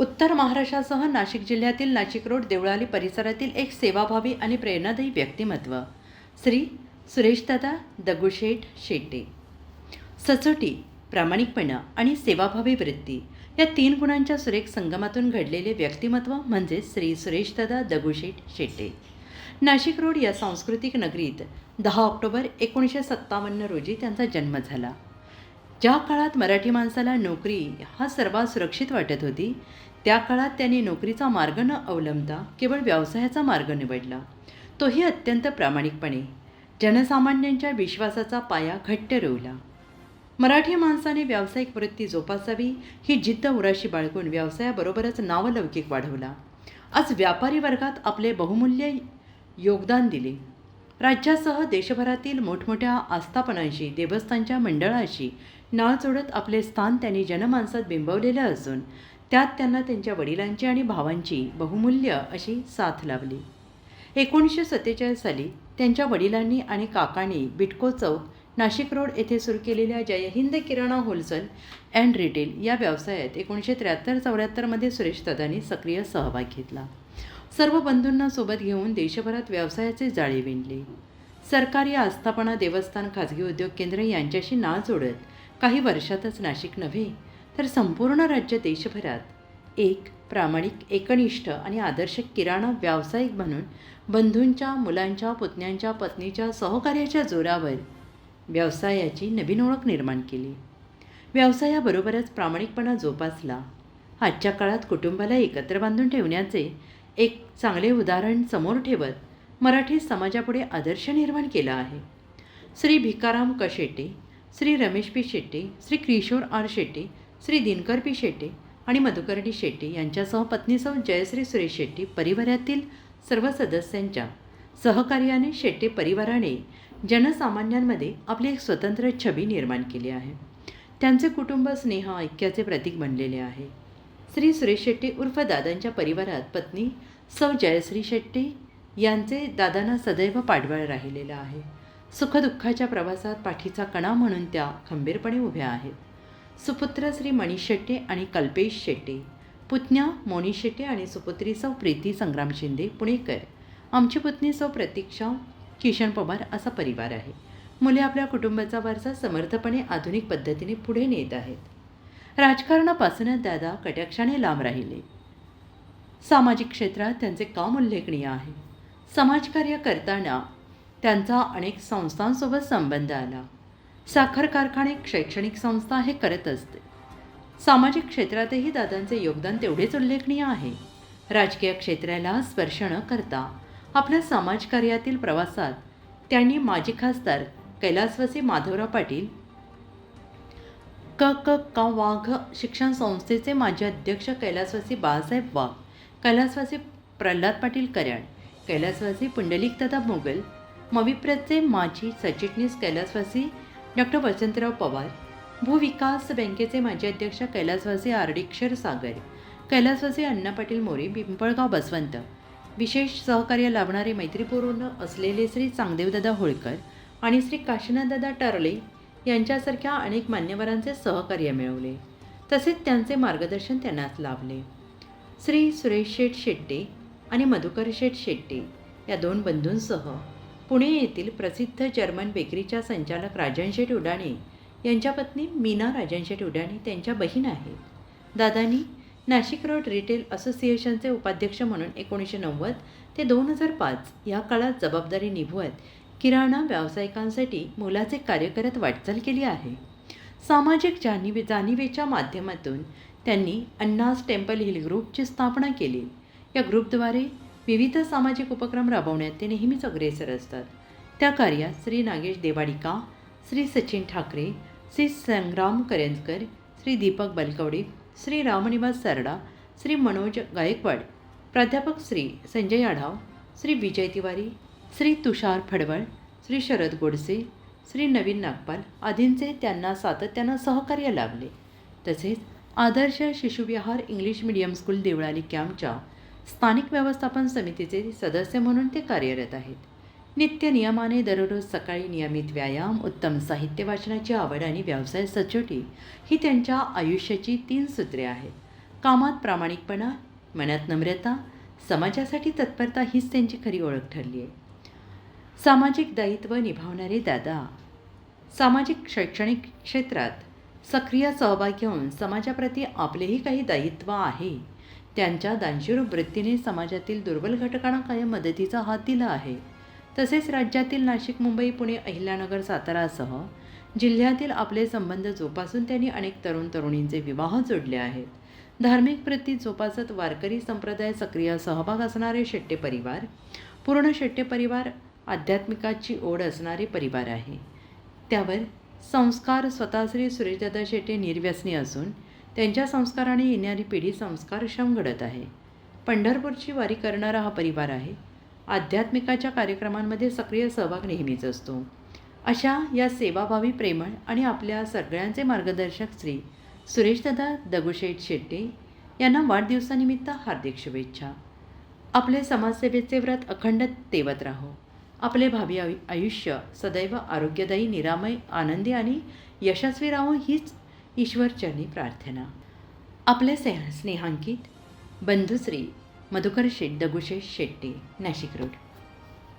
उत्तर महाराष्ट्रासह नाशिक जिल्ह्यातील नाशिक रोड देवळाली परिसरातील एक सेवाभावी आणि प्रेरणादायी व्यक्तिमत्व. श्री सुरेशदादा दगुशेठ शेटे सचोटी प्रामाणिकपणा आणि सेवाभावी वृत्ती या तीन गुणांच्या सुरेख संगमातून घडलेले व्यक्तिमत्व म्हणजे श्री सुरेशदादा दगुशेठ शेटे नाशिक रोड या सांस्कृतिक नगरीत दहा ऑक्टोबर एकोणीसशे सत्तावन्न रोजी त्यांचा जन्म झाला. ज्या काळात मराठी माणसाला नोकरी हा सर्वात सुरक्षित वाटत होती त्या काळात त्यांनी नोकरीचा मार्ग न अवलंबता केवळ व्यवसायाचा मार्ग निवडला. तोही अत्यंत प्रामाणिकपणे. जनसामान्यांच्या विश्वासाचा पाया घट्ट रोवला. मराठी माणसाने व्यावसायिक वृत्ती जोपासावी ही जिद्द उराशी बाळगून व्यवसायाबरोबरच नावलौकिक वाढवला. आज व्यापारी वर्गात आपले बहुमूल्य योगदान दिले. राज्यासह देशभरातील मोठमोठ्या आस्थापनांशी देवस्थानच्या मंडळाशी नाळ जोडत आपले स्थान त्यांनी जनमानसात बिंबवलेलं असून त्यात त्यांना त्यांच्या वडिलांची आणि भावांची बहुमूल्य अशी साथ लाभली. एकोणीसशे सत्तेचाळीस साली त्यांच्या वडिलांनी आणि काकांनी बिटको चौक नाशिक रोड येथे सुरू केलेल्या Jaihind Kirana wholesale and retail या व्यवसायात एकोणीसशे त्र्याहत्तर चौऱ्याहत्तरमध्ये सुरेश दादांनी सक्रिय सहभाग घेतला. सर्व बंधूंना सोबत घेऊन देशभरात व्यवसायाचे जाळे विणले. सरकारी आस्थापना देवस्थान खाजगी उद्योग केंद्र यांच्याशी नाळ जोडत काही वर्षातच नाशिक नव्हे तर संपूर्ण राज्य देशभरात एक प्रामाणिक एकनिष्ठ आणि आदर्श किराणा व्यावसायिक म्हणून बंधूंच्या मुलांच्या पुतण्यांच्या पत्नीच्या सहकार्याच्या जोरावर व्यवसायाची नवीन ओळख निर्माण केली. व्यवसायाबरोबरच प्रामाणिकपणा जोपासला. आजच्या काळात कुटुंबाला एकत्र बांधून ठेवण्याचे एक चांगले उदाहरण समोर ठेवत मराठी समाजापुढे आदर्श निर्माण केला आहे. Shri Bhikaram Kashete Shri Ramesh P Shette Shri Kishor R Shette Shri Dinkar P Shette आणि मधुकर्णी शेट्टी शेट्टे यांच्यासह पत्नीसह जयश्री सुरेश शेट्टी परिवारातील सर्व सदस्यांच्या सहकार्याने शेट्टे परिवाराने जनसामान्यांमध्ये आपली एक स्वतंत्र छबी निर्माण केली आहे. त्यांचे कुटुंब स्नेह ऐक्याचे प्रतीक बनलेले आहे. श्री सुरेश शेट्टी उर्फ दादांच्या परिवारात पत्नी सौ जयश्री शेट्टी यांचे दादांना सदैव पाठबळ राहिलेलं आहे. सुखदुःखाच्या प्रवासात पाठीचा कणा म्हणून त्या खंबीरपणे उभ्या आहेत. सुपुत्र श्री मनीष शेट्टे आणि कल्पेश शेट्टे पुतण्या मोनी शेट्टे आणि सुपुत्री सौ प्रीती संग्राम शिंदे पुणेकर. आमची पुतणी सौ प्रतीक्षा किशन पवार असा परिवार आहे. मुले आपल्या कुटुंबाचा वारसा समर्थपणे आधुनिक पद्धतीने पुढे नेत आहेत. राजकारणापासूनच दादा कटाक्षाने लांब राहिले. सामाजिक क्षेत्रात त्यांचे काम उल्लेखनीय आहे. समाजकार्य करताना त्यांचा अनेक संस्थांसोबत संबंध आला. साखर कारखाने शैक्षणिक संस्था हे करत असते. सामाजिक क्षेत्रातही दादांचे योगदान तेवढेच उल्लेखनीय आहे. राजकीय क्षेत्राला स्पर्श न करता आपल्या समाजकार्यातील प्रवासात त्यांनी माजी खासदार कैलासवासी माधवराव पाटील क क क वाघ शिक्षण संस्थेचे माजी अध्यक्ष कैलासवासी बाळासाहेब वाघ कैलासवासी प्रल्हाद पाटील कऱ्याळ कैलासवासी पुंडलिकदादा मोगल मविप्रचे माजी सचिटणीस कैलासवासी डॉक्टर वसंतराव पवार. भूविकास बँकेचे माजी अध्यक्ष कैलासवासी आरडीक्षर सागर कैलासवासी अण्णा पाटील मोरे पिंपळगाव बसवंत. विशेष सहकार्य लाभणारे मैत्रीपूर्ण असलेले श्री चांगदेवदादा होळकर आणि श्री काशीनाथदादा टरले यांच्यासारख्या अनेक मान्यवरांचे सहकार्य मिळवले. तसेच त्यांचे मार्गदर्शन त्यांनाच लाभले. श्री सुरेश शेठ शेट्टे आणि मधुकर शेठ शेट्टे या दोन बंधूंसह पुणे येथील प्रसिद्ध जर्मन बेकरीच्या संचालक राजनशेठ उडाणे यांच्या पत्नी मीना राजनशेठ उडाणे त्यांच्या बहीण आहेत. दादांनी नाशिक रोड रिटेल असोसिएशनचे उपाध्यक्ष म्हणून एकोणीसशे नव्वद ते दोन हजार पाच या काळात जबाबदारी निभवत किराणा व्यावसायिकांसाठी मोलाचे कार्य करत वाटचाल केली आहे. सामाजिक जाणीवे जाणीवेच्या माध्यमातून त्यांनी अण्णास टेम्पल हिल ग्रुपची स्थापना केली. या ग्रुपद्वारे विविध सामाजिक उपक्रम राबवण्यात ते नेहमीच अग्रेसर असतात. त्या कार्यात श्री नागेश देवाडिका श्री सचिन ठाकरे श्री संग्राम करंजकर श्री दीपक बलकवडे श्री रामनिवास सरडा श्री मनोज गायकवाड प्राध्यापक श्री संजय आढाव श्री विजय तिवारी श्री तुषार फडवळ श्री शरद गोडसे श्री नवीन नागपाल आदींचे त्यांना सातत्यानं सहकार्य लाभले. तसेच Adarsh Shishuvihar English medium school Devlali कॅम्पच्या स्थानिक व्यवस्थापन समितीचे सदस्य म्हणून ते कार्यरत आहेत. नित्य नियमाने दररोज सकाळी नियमित व्यायाम उत्तम साहित्य वाचनाची आवड आणि व्यवसाय सचोटी ही त्यांच्या आयुष्याची तीन सूत्रे आहेत. कामात प्रामाणिकपणा मनात नम्रता समाजासाठी तत्परता हीच त्यांची खरी ओळख ठरली आहे. सामाजिक दायित्व निभावणारे दादा सामाजिक शैक्षणिक क्षेत्रात सक्रिय सहभाग घेऊन समाजाप्रती आपलेही काही दायित्व आहे. त्यांच्या दानशूर वृत्तीने समाजातील दुर्बल घटकांना कायम मदतीचा हात दिला आहे. तसेच राज्यातील नाशिक मुंबई पुणे अहिल्यानगर सातारासह जिल्ह्यातील आपले संबंध जोपासून त्यांनी अनेक तरुण तरुणींचे विवाह जोडले आहेत. धार्मिक वृत्ती जोपासत वारकरी संप्रदाय सक्रिय सहभाग असणारे शेट्टे परिवार पूर्ण शेट्टे परिवार आध्यात्मिकाची ओढ असणारे परिवार आहे. त्यावर संस्कार स्वतःश्री सुरेशदादा शेट्टे निर्व्यसनी असून त्यांच्या संस्काराने येणारी पिढी संस्कारक्षम घडत आहे. पंढरपूरची वारी करणारा हा परिवार आहे. आध्यात्मिकाच्या कार्यक्रमांमध्ये सक्रिय सहभाग नेहमीच असतो. अशा या सेवाभावी प्रेमळ आणि आपल्या सगळ्यांचे मार्गदर्शक श्री सुरेशदादा दगुशेठ शेट्टे यांना वाढदिवसानिमित्त हार्दिक शुभेच्छा. आपले समाजसेवेचे व्रत अखंड तेवत राहो. आपले भावी आयु आयुष्य सदैव आरोग्यदायी निरामय आनंदी आणि यशस्वी राहो हीच ईश्वरचरणी प्रार्थना. आपले स्नेह स्नेहांकित बंधुश्री मधुकर शेट दगुशेष शेट्टे नाशिक रोड.